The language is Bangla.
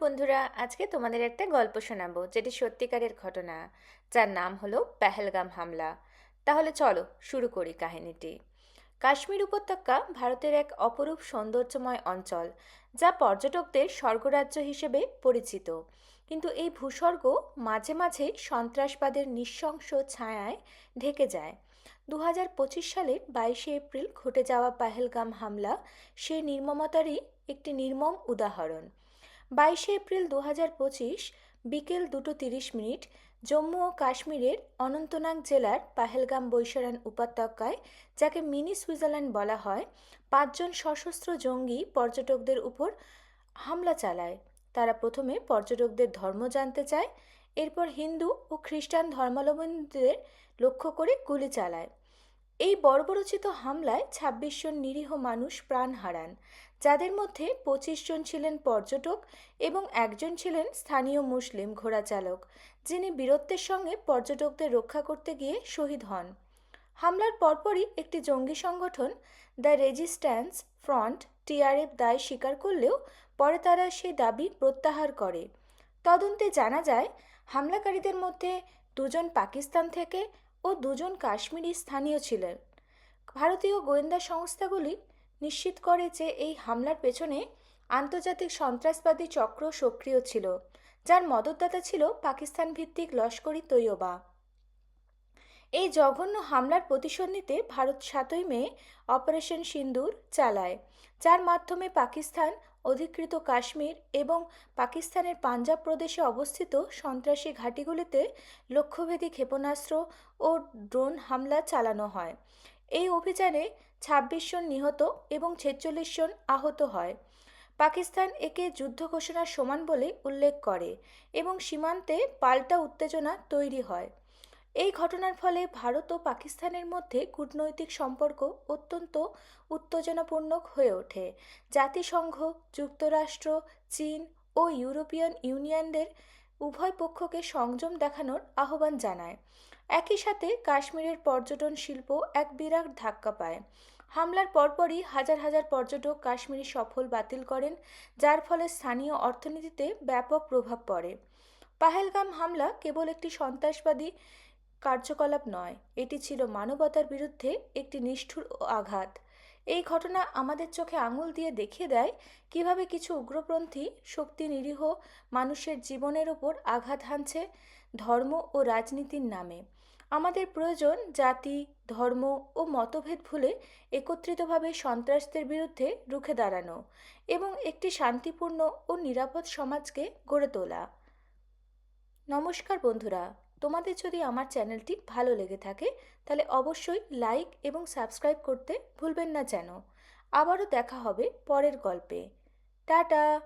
বন্ধুরা, আজকে তোমাদের একটা গল্প শোনাবো যেটি সত্যিকারের ঘটনা। যার নাম হলো পেহেলগাম হামলা। তাহলে চলো শুরু করি কাহিনীটি। কাশ্মীর উপত্যকা ভারতের এক অপরূপ সৌন্দর্যময় অঞ্চল, যা পর্যটকদের স্বর্গরাজ্য হিসেবে পরিচিত। কিন্তু এই ভূস্বর্গ মাঝে মাঝে সন্ত্রাসবাদের নৃশংস ছায়ায় ঢেকে যায়। দু হাজার পঁচিশ সালের বাইশে এপ্রিল ঘটে যাওয়া পেহেলগাম হামলা সেই নির্মমতারই একটি নির্মম উদাহরণ। বাইশে এপ্রিল দু পঁচিশ, বিকেল দুটো তিরিশ মিনিট, জম্মু ও কাশ্মীরের অনন্তনাগ জেলার পাহেলগাম বৈশারান উপত্যকায়, যাকে মিনি সুইজারল্যান্ড বলা হয়, পাঁচজন সশস্ত্র জঙ্গি পর্যটকদের উপর হামলা চালায়। তারা প্রথমে পর্যটকদের ধর্ম জানতে চায়, এরপর হিন্দু ও খ্রিস্টান ধর্মাবলম্বীদের লক্ষ্য করে গুলি চালায়। এই বর্বরচিত হামলায় ছাব্বিশ জন নিরীহ মানুষ প্রাণ হারান। যাদের মধ্যে পঁচিশ জন ছিলেন পর্যটক এবং একজন ছিলেন স্থানীয় মুসলিম ঘোড়াচালক, যিনি বীরত্বের সঙ্গে পর্যটকদের রক্ষা করতে গিয়ে শহীদ হন। হামলার পরপরই একটি জঙ্গি সংগঠন, দ্য রেজিস্ট্যান্স ফ্রন্ট, টিআরএফ দায় স্বীকার করলেও পরে তারা সেই দাবি প্রত্যাহার করে। তদন্তে জানা যায়, হামলাকারীদের মধ্যে দুজন পাকিস্তান থেকে ও দুজন কাশ্মীরি স্থানীয় ছিলেন। ভারতীয় গোয়েন্দা সংস্থাগুলি নিশ্চিত করে যে এই হামলার পেছনে আন্তর্জাতিক সন্ত্রাসবাদী চক্র সক্রিয় ছিল, যার মদতদাতা ছিল পাকিস্তান ভিত্তিক লস্করি তৈয়বা। এই জঘন্য হামলার প্রতিশোধ নিতে ভারত সাতই মে অপারেশন সিন্দুর চালায়, যার মাধ্যমে পাকিস্তান, অধিকৃত কাশ্মীর এবং পাকিস্তানের পাঞ্জাব প্রদেশে অবস্থিত সন্ত্রাসী ঘাঁটিগুলিতে লক্ষ্যভেদী ক্ষেপণাস্ত্র ও ড্রোন হামলা চালানো হয়। এই অভিযানে ছাব্বিশ জন নিহত এবং ছেচল্লিশ জন আহত হয়। পাকিস্তান একে যুদ্ধ ঘোষণার সমান বলে উল্লেখ করে এবং সীমান্তে পাল্টা উত্তেজনা তৈরি হয়। এই ঘটনার ফলে ভারত ও পাকিস্তানের মধ্যে কূটনৈতিক সম্পর্ক অত্যন্ত উত্তেজনাপূর্ণ হয়ে ওঠে। জাতিসংঘ, যুক্তরাষ্ট্র, চীন ও ইউরোপিয়ান ইউনিয়নদের উভয় পক্ষকে সংযম দেখানোর আহ্বান জানায়। একই সাথে কাশ্মীরের পর্যটন শিল্প এক বিরাট ধাক্কা পায়। হামলার পরপরই হাজার হাজার পর্যটক কাশ্মীরি সফল বাতিল করেন, যার ফলে স্থানীয় অর্থনীতিতে ব্যাপক প্রভাব পড়ে। পাহেলগাম হামলা কেবল একটি সন্ত্রাসবাদী কার্যকলাপ নয়। এটি ছিল মানবতার বিরুদ্ধে একটি নিষ্ঠুর আঘাত। এই ঘটনা আমাদের চোখে আঙুল দিয়ে দেখিয়ে দেয় কীভাবে কিছু উগ্রপন্থী শক্তি নিরীহ মানুষের জীবনের ওপর আঘাত হানছে ধর্ম ও রাজনীতির নামে। আমাদের প্রয়োজন জাতি, ধর্ম ও মতভেদ ভুলে একত্রিতভাবে সন্ত্রাসদের বিরুদ্ধে রুখে দাঁড়ানো এবং একটি শান্তিপূর্ণ ও নিরাপদ সমাজকে গড়ে তোলা। নমস্কার বন্ধুরা। তোমাদের যদি আমার চ্যানেলটি ভালো লেগে থাকে, তাহলে অবশ্যই লাইক এবং সাবস্ক্রাইব করতে ভুলবেন না যেন। আবারও দেখা হবে পরের গল্পে। টাটা!